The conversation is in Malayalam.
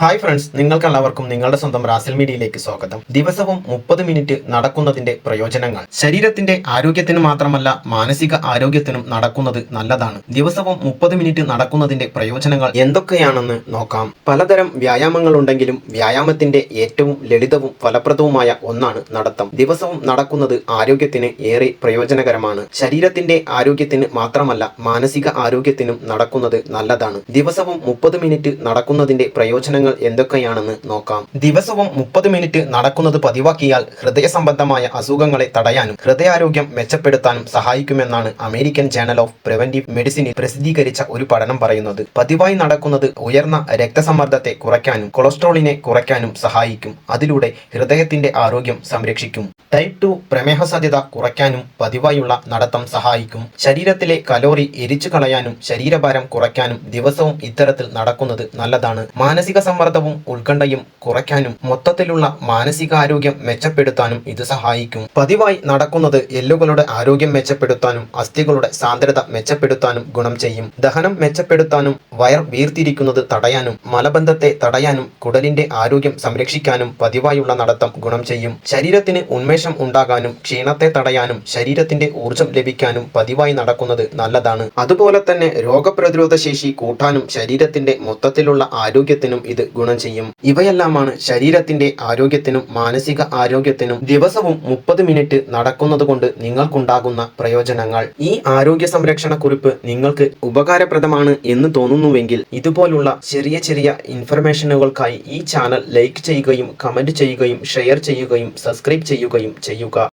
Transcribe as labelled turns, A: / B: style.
A: ഹായ് ഫ്രണ്ട്സ് നിങ്ങൾക്കെല്ലാവർക്കും നിങ്ങളുടെ സ്വന്തം റാസൽ മീഡിയയിലേക്ക് സ്വാഗതം. ദിവസവും മുപ്പത് മിനിറ്റ് നടക്കുന്നതിന്റെ പ്രയോജനങ്ങൾ. ശരീരത്തിന്റെ ആരോഗ്യത്തിന് മാത്രമല്ല മാനസിക ആരോഗ്യത്തിനും നടക്കുന്നത് നല്ലതാണ്. ദിവസവും മുപ്പത് മിനിറ്റ് നടക്കുന്നതിന്റെ പ്രയോജനങ്ങൾ എന്തൊക്കെയാണെന്ന് നോക്കാം. പലതരം വ്യായാമങ്ങൾ ഉണ്ടെങ്കിലും വ്യായാമത്തിന്റെ ഏറ്റവും ലളിതവും ഫലപ്രദവുമായ ഒന്നാണ് നടത്തം. ദിവസവും നടക്കുന്നത് ആരോഗ്യത്തിന് ഏറെ പ്രയോജനകരമാണ്. ശരീരത്തിന്റെ ആരോഗ്യത്തിന് മാത്രമല്ല മാനസിക ആരോഗ്യത്തിനും നടക്കുന്നത് നല്ലതാണ്. ദിവസവും മുപ്പത് മിനിറ്റ് നടക്കുന്നതിന്റെ പ്രയോജനങ്ങൾ എന്തൊക്കെയാണെന്ന് നോക്കാം. ദിവസവും മുപ്പത് മിനിറ്റ് നടക്കുന്നത് പതിവാക്കിയാൽ ഹൃദയ സംബന്ധമായ അസുഖങ്ങളെ തടയാനും ഹൃദയാരോഗ്യം മെച്ചപ്പെടുത്താനും സഹായിക്കുമെന്നാണ് അമേരിക്കൻ ചാനൽ ഓഫ് പ്രിവന്റീവ് മെഡിസിനിൽ പ്രസിദ്ധീകരിച്ച ഒരു പഠനം പറയുന്നത്. പതിവായി നടക്കുന്നത് ഉയർന്ന രക്തസമ്മർദ്ദത്തെ കുറയ്ക്കാനും കൊളസ്ട്രോളിനെ കുറയ്ക്കാനും സഹായിക്കും. അതിലൂടെ ഹൃദയത്തിന്റെ ആരോഗ്യം സംരക്ഷിക്കും. ടൈപ്പ് ടു പ്രമേഹ സാധ്യത കുറയ്ക്കാനും പതിവായുള്ള നടത്തം സഹായിക്കും. ശരീരത്തിലെ കലോറി എരിച്ചു കളയാനും ശരീരഭാരം കുറയ്ക്കാനും ദിവസവും ഇത്തരത്തിൽ നടക്കുന്നത് നല്ലതാണ്. മാനസിക സമ്മർദ്ദവും ഉത്കണ്ഠയും കുറയ്ക്കാനും മൊത്തത്തിലുള്ള മാനസികാരോഗ്യം മെച്ചപ്പെടുത്താനും ഇത് സഹായിക്കും. പതിവായി നടക്കുന്നത് എല്ലുകളുടെ ആരോഗ്യം മെച്ചപ്പെടുത്താനും അസ്ഥികളുടെ സാന്ദ്രത മെച്ചപ്പെടുത്താനും ഗുണം ചെയ്യും. ദഹനം മെച്ചപ്പെടുത്താനും വയർ വീർത്തിരിക്കുന്നത് തടയാനും മലബന്ധത്തെ തടയാനും കുടലിന്റെ ആരോഗ്യം സംരക്ഷിക്കാനും പതിവായുള്ള നടത്തം ഗുണം ചെയ്യും. ശരീരത്തിന് ഉന്മേഷം ഉണ്ടാകാനും ക്ഷീണത്തെ തടയാനും ശരീരത്തിന്റെ ഊർജം ലഭിക്കാനും പതിവായി നടക്കുന്നത് നല്ലതാണ്. അതുപോലെ തന്നെ രോഗപ്രതിരോധ ശേഷി കൂട്ടാനും ശരീരത്തിന്റെ മൊത്തത്തിലുള്ള ആരോഗ്യത്തിനും ഇത് ഗുണം ചെയ്യും. ഇവയെല്ലാമാണ് ശരീരത്തിന്റെ ആരോഗ്യത്തിനും മാനസിക ആരോഗ്യത്തിനും ദിവസവും മുപ്പത് മിനിറ്റ് നടക്കുന്നത് കൊണ്ട് നിങ്ങൾക്കുണ്ടാകുന്ന പ്രയോജനങ്ങൾ. ഈ ആരോഗ്യ സംരക്ഷണ കുറിപ്പ് നിങ്ങൾക്ക് ഉപകാരപ്രദമാണ് എന്ന് തോന്നുന്നുവെങ്കിൽ ഇതുപോലുള്ള ചെറിയ ചെറിയ ഇൻഫർമേഷനുകൾക്കായി ഈ ചാനൽ ലൈക്ക് ചെയ്യുകയും കമന്റ് ചെയ്യുകയും ഷെയർ ചെയ്യുകയും സബ്സ്ക്രൈബ് ചെയ്യുകയും ചെയ്യുക.